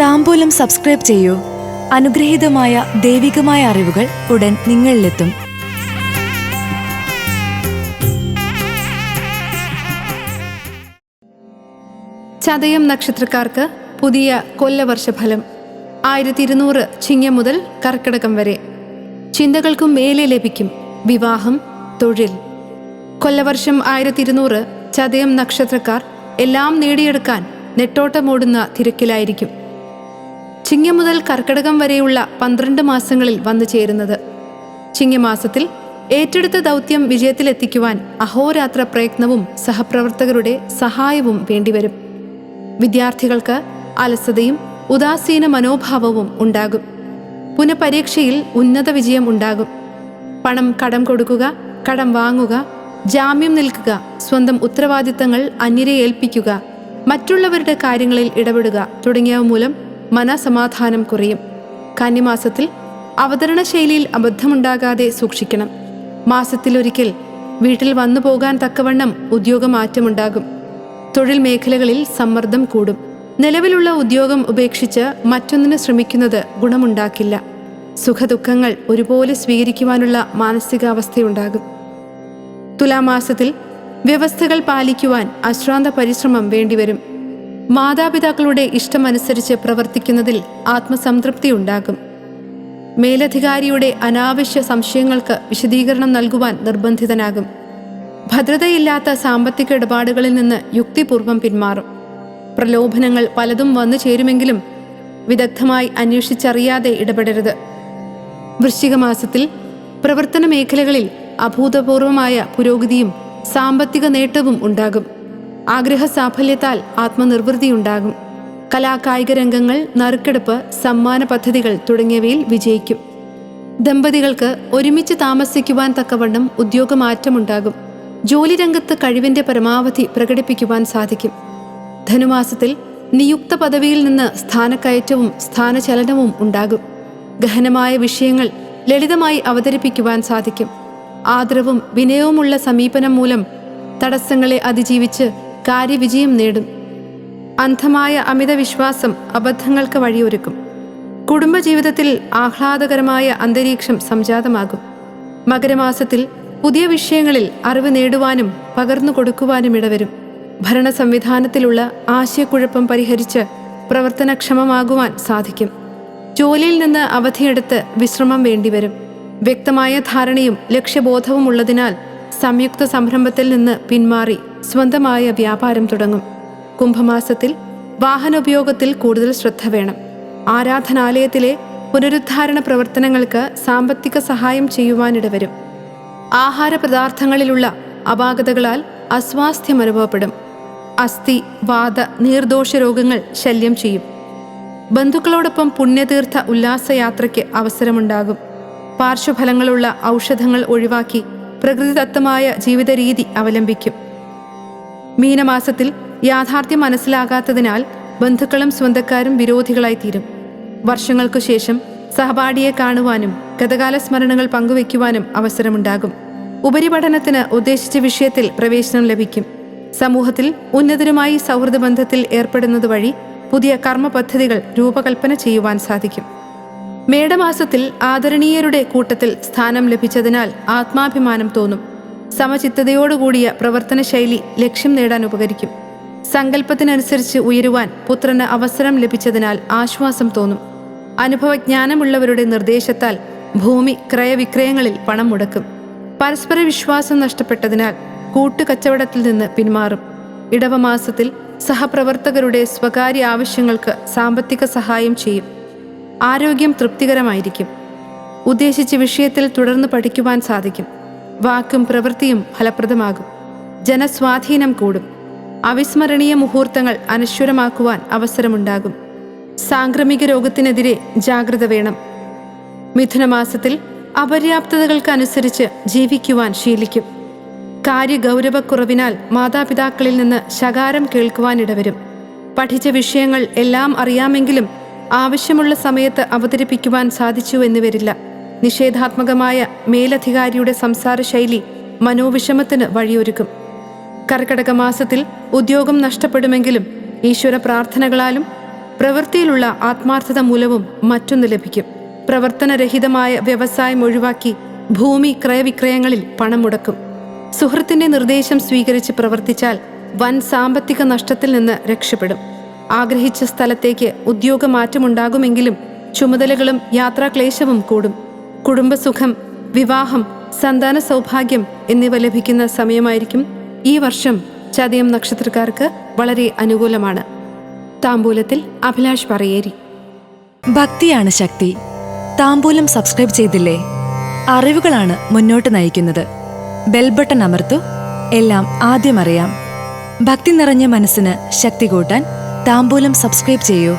താമ്പൂലം subscribe ചെയ്യൂ. അനുഗ്രഹീതമായ ദൈവികമായ അറിവുകൾ ഉടൻ നിങ്ങളിലെത്തും. ചതയം നക്ഷത്രക്കാർക്ക് പുതിയ കൊല്ലവർഷഫലം. ആയിരത്തി ഇരുന്നൂറ് ചിങ്ങം മുതൽ കർക്കിടകം വരെ. ചിന്തകൾക്കും മേലെ ലഭിക്കും വിവാഹം തൊഴിൽ. കൊല്ലവർഷം ആയിരത്തി ഇരുന്നൂറ് ചതയം നക്ഷത്രക്കാർ എല്ലാം നേടിയെടുക്കാൻ നെട്ടോട്ടമോടുന്ന തിരക്കിലായിരിക്കും. ചിങ്ങം മുതൽ കർക്കിടകം വരെയുള്ള പന്ത്രണ്ട് മാസങ്ങളിൽ വന്നു ചേരുന്നത്. ചിങ്ങമാസത്തിൽ ഏറ്റെടുത്ത ദൗത്യം വിജയത്തിലെത്തിക്കുവാൻ അഹോരാത്ര പ്രയത്നവും സഹപ്രവർത്തകരുടെ സഹായവും വേണ്ടിവരും. വിദ്യാർത്ഥികൾക്ക് അലസതയും ഉദാസീന മനോഭാവവും ഉണ്ടാകും. പുനഃപരീക്ഷയിൽ ഉന്നത വിജയം ഉണ്ടാകും. പണം കടം കൊടുക്കുക കടം വാങ്ങുക ജാമ്യം നിൽക്കുക സ്വന്തം ഉത്തരവാദിത്തങ്ങൾ അന്യരെ ഏൽപ്പിക്കുക മറ്റുള്ളവരുടെ കാര്യങ്ങളിൽ ഇടപെടുക തുടങ്ങിയവ മൂലം മനസമാധാനം കുറയും. കന്നിമാസത്തിൽ അവതരണ ശൈലിയിൽ അബദ്ധമുണ്ടാകാതെ സൂക്ഷിക്കണം. മാസത്തിലൊരിക്കൽ വീട്ടിൽ വന്നു പോകാൻ തക്കവണ്ണം ഉദ്യോഗമാറ്റമുണ്ടാകും. തൊഴിൽ മേഖലകളിൽ സമ്മർദ്ദം കൂടും. നിലവിലുള്ള ഉദ്യോഗം ഉപേക്ഷിച്ച് മറ്റൊന്നിന് ശ്രമിക്കുന്നത് ഗുണമുണ്ടാക്കില്ല. സുഖദുഃഖങ്ങൾ ഒരുപോലെ സ്വീകരിക്കുവാനുള്ള മാനസികാവസ്ഥയുണ്ടാകും. തുലാമാസത്തിൽ വ്യവസ്ഥകൾ പാലിക്കുവാൻ അശ്രാന്ത പരിശ്രമം വേണ്ടിവരും. മാതാപിതാക്കളുടെ ഇഷ്ടമനുസരിച്ച് പ്രവർത്തിക്കുന്നതിൽ ആത്മസംതൃപ്തി ഉണ്ടാകും മേലധികാരിയുടെ അനാവശ്യ സംശയങ്ങൾക്ക് വിശദീകരണം നൽകുവാൻ നിർബന്ധിതനാകും. ഭദ്രതയില്ലാത്ത സാമ്പത്തിക ഇടപാടുകളിൽ നിന്ന് യുക്തിപൂർവം പിന്മാറും. പ്രലോഭനങ്ങൾ പലതും വന്നു ചേരുമെങ്കിലും വിദഗ്ധമായി അന്വേഷിച്ചറിയാതെ ഇടപെടരുത്. വൃശ്ചിക മാസത്തിൽ പ്രവർത്തന മേഖലകളിൽ അഭൂതപൂർവമായ പുരോഗതിയും സാമ്പത്തിക നേട്ടവും ഉണ്ടാകും. ആഗ്രഹ സാഫല്യത്താൽ ആത്മനിർവൃതിയുണ്ടാകും. കലാകായിക രംഗങ്ങൾ നറുക്കെടുപ്പ് സമ്മാന പദ്ധതികൾ തുടങ്ങിയവയിൽ വിജയിക്കും. ദമ്പതികൾക്ക് ഒരുമിച്ച് താമസിക്കുവാൻ തക്കവണ്ണം ഉദ്യോഗമാറ്റമുണ്ടാകും. ജോലി രംഗത്ത് കഴിവിന്റെ പരമാവധി പ്രകടിപ്പിക്കുവാൻ സാധിക്കും. ധനുമാസത്തിൽ നിയുക്ത പദവിയിൽ നിന്ന് സ്ഥാനക്കയറ്റവും സ്ഥാനചലനവും ഉണ്ടാകും. ഗഹനമായ വിഷയങ്ങൾ ലളിതമായി അവതരിപ്പിക്കുവാൻ സാധിക്കും. ആദരവും വിനയവുമുള്ള സമീപനം മൂലം തടസ്സങ്ങളെ അതിജീവിച്ച് കാര്യവിജയം നേടും. അന്ധമായ അമിത വിശ്വാസം അബദ്ധങ്ങൾക്ക് വഴിയൊരുക്കും. കുടുംബജീവിതത്തിൽ ആഹ്ലാദകരമായ അന്തരീക്ഷം സംജാതമാകും. മകരമാസത്തിൽ പുതിയ വിഷയങ്ങളിൽ അറിവ് നേടുവാനും പകർന്നു കൊടുക്കുവാനും ഇടവരും. ഭരണ സംവിധാനത്തിലുള്ള ആശയക്കുഴപ്പം പരിഹരിച്ച് പ്രവർത്തനക്ഷമമാകുവാൻ സാധിക്കും. ജോലിയിൽ നിന്ന് അവധിയെടുത്ത് വിശ്രമം വേണ്ടിവരും. വ്യക്തമായ ധാരണയും ലക്ഷ്യബോധവും ഉള്ളതിനാൽ സംയുക്ത സംരംഭത്തിൽ നിന്ന് പിന്മാറി സ്വന്തമായ വ്യാപാരം തുടങ്ങും. കുംഭമാസത്തിൽ വാഹനോപയോഗത്തിൽ കൂടുതൽ ശ്രദ്ധ വേണം. ആരാധനാലയത്തിലെ പുനരുദ്ധാരണ പ്രവർത്തനങ്ങൾക്ക് സാമ്പത്തിക സഹായം ചെയ്യുവാനിടവരും ആഹാര പദാർത്ഥങ്ങളിലുള്ള അപാകതകളാൽ അസ്വാസ്ഥ്യം അനുഭവപ്പെടും. അസ്ഥി വാത നീർദോഷ രോഗങ്ങൾ ശല്യം ചെയ്യും. ബന്ധുക്കളോടൊപ്പം പുണ്യതീർത്ഥ ഉല്ലാസയാത്രയ്ക്ക് അവസരമുണ്ടാകും. പാർശ്വഫലങ്ങളുള്ള ഔഷധങ്ങൾ ഒഴിവാക്കി പ്രകൃതിദത്തമായ ജീവിത രീതി അവലംബിക്കും. മീനമാസത്തിൽ യാഥാർത്ഥ്യം മനസ്സിലാകാത്തതിനാൽ ബന്ധുക്കളും സ്വന്തക്കാരും വിരോധികളായി തീരും വർഷങ്ങൾക്കു ശേഷം സഹപാഠിയെ കാണുവാനും ഗതകാല സ്മരണകൾ പങ്കുവയ്ക്കുവാനും അവസരമുണ്ടാകും. ഉപരിപഠനത്തിന് ഉദ്ദേശിച്ച വിഷയത്തിൽ പ്രവേശനം ലഭിക്കും. സമൂഹത്തിൽ ഉന്നതരുമായി സൗഹൃദ ബന്ധത്തിൽ ഏർപ്പെടുന്നത് വഴി പുതിയ കർമ്മ പദ്ധതികൾ രൂപകൽപ്പന ചെയ്യുവാൻ സാധിക്കും. മേടമാസത്തിൽ ആദരണീയരുടെ കൂട്ടത്തിൽ സ്ഥാനം ലഭിച്ചതിനാൽ ആത്മാഭിമാനം തോന്നും. സമചിത്തതയോടുകൂടിയ പ്രവർത്തന ശൈലി ലക്ഷ്യം നേടാൻ ഉപകരിക്കും. സങ്കല്പത്തിനനുസരിച്ച് ഉയരുവാൻ പുത്രന് അവസരം ലഭിച്ചതിനാൽ ആശ്വാസം തോന്നും. അനുഭവജ്ഞാനമുള്ളവരുടെ നിർദ്ദേശത്താൽ ഭൂമി ക്രയവിക്രയങ്ങളിൽ പണം മുടക്കും. പരസ്പര വിശ്വാസം നഷ്ടപ്പെട്ടതിനാൽ കൂട്ടുകച്ചവടത്തിൽ നിന്ന് പിന്മാറും. ഇടവമാസത്തിൽ സഹപ്രവർത്തകരുടെ സ്വകാര്യ ആവശ്യങ്ങൾക്ക് സാമ്പത്തിക സഹായം ചെയ്യും. ആരോഗ്യം തൃപ്തികരമായിരിക്കും. ഉദ്ദേശിച്ച വിഷയത്തിൽ തുടർന്ന് പഠിക്കുവാൻ സാധിക്കും. വാക്കും പ്രവൃത്തിയും ഫലപ്രദമാകും. ജനസ്വാധീനം കൂടും. അവിസ്മരണീയ മുഹൂർത്തങ്ങൾ അനശ്വരമാക്കുവാൻ അവസരമുണ്ടാകും. സാംക്രമിക രോഗത്തിനെതിരെ ജാഗ്രത വേണം. മിഥുനമാസത്തിൽ അപര്യാപ്തതകൾക്കനുസരിച്ച് ജീവിക്കുവാൻ ശീലിക്കും. കാര്യഗൗരവക്കുറവിനാൽ മാതാപിതാക്കളിൽ നിന്ന് ശകാരം കേൾക്കുവാനിടവരും പഠിച്ച വിഷയങ്ങൾ എല്ലാം അറിയാമെങ്കിലും ആവശ്യമുള്ള സമയത്ത് അവതരിപ്പിക്കുവാൻ സാധിച്ചു എന്ന് വരില്ല നിഷേധാത്മകമായ മേലധികാരിയുടെ സംസാര ശൈലി മനോവിഷമത്തിന് വഴിയൊരുക്കും. കർക്കടക മാസത്തിൽ ഉദ്യോഗം നഷ്ടപ്പെടുമെങ്കിലും ഈശ്വര പ്രാർത്ഥനകളാലും പ്രവൃത്തിയിലുള്ള ആത്മാർത്ഥത മൂലവും മറ്റൊന്ന് ലഭിക്കും. പ്രവർത്തനരഹിതമായ വ്യവസായം ഒഴിവാക്കി ഭൂമി ക്രയവിക്രയങ്ങളിൽ പണം മുടക്കും സുഹൃത്തിന്റെ നിർദ്ദേശം സ്വീകരിച്ച് പ്രവർത്തിച്ചാൽ വൻ സാമ്പത്തിക നഷ്ടത്തിൽ നിന്ന് രക്ഷപ്പെടും. ആഗ്രഹിച്ച സ്ഥലത്തേക്ക് ഉദ്യോഗമാറ്റമുണ്ടാകുമെങ്കിലും ചുമതലകളും യാത്രാക്ലേശവും കൂടും. കുടുംബസുഖം വിവാഹം സന്താന സൗഭാഗ്യം എന്നിവ ലഭിക്കുന്ന സമയമായിരിക്കും ഈ വർഷം ചതയം നക്ഷത്രക്കാർക്ക് വളരെ അനുകൂലമാണ്. താമ്പൂലത്തിൽ അഭിലാഷ് പറയേരി. ഭക്തിയാണ് ശക്തി. താമ്പൂലം സബ്സ്ക്രൈബ് ചെയ്തില്ലേ? അറിവുകളാണ് മുന്നോട്ട് നയിക്കുന്നത്. ബെൽബട്ടൺ അമർത്തു എല്ലാം ആദ്യം അറിയാം. ഭക്തി നിറഞ്ഞ മനസ്സിന് ശക്തി കൂട്ടാൻ താമ്പൂലം സബ്സ്ക്രൈബ് ചെയ്യൂ.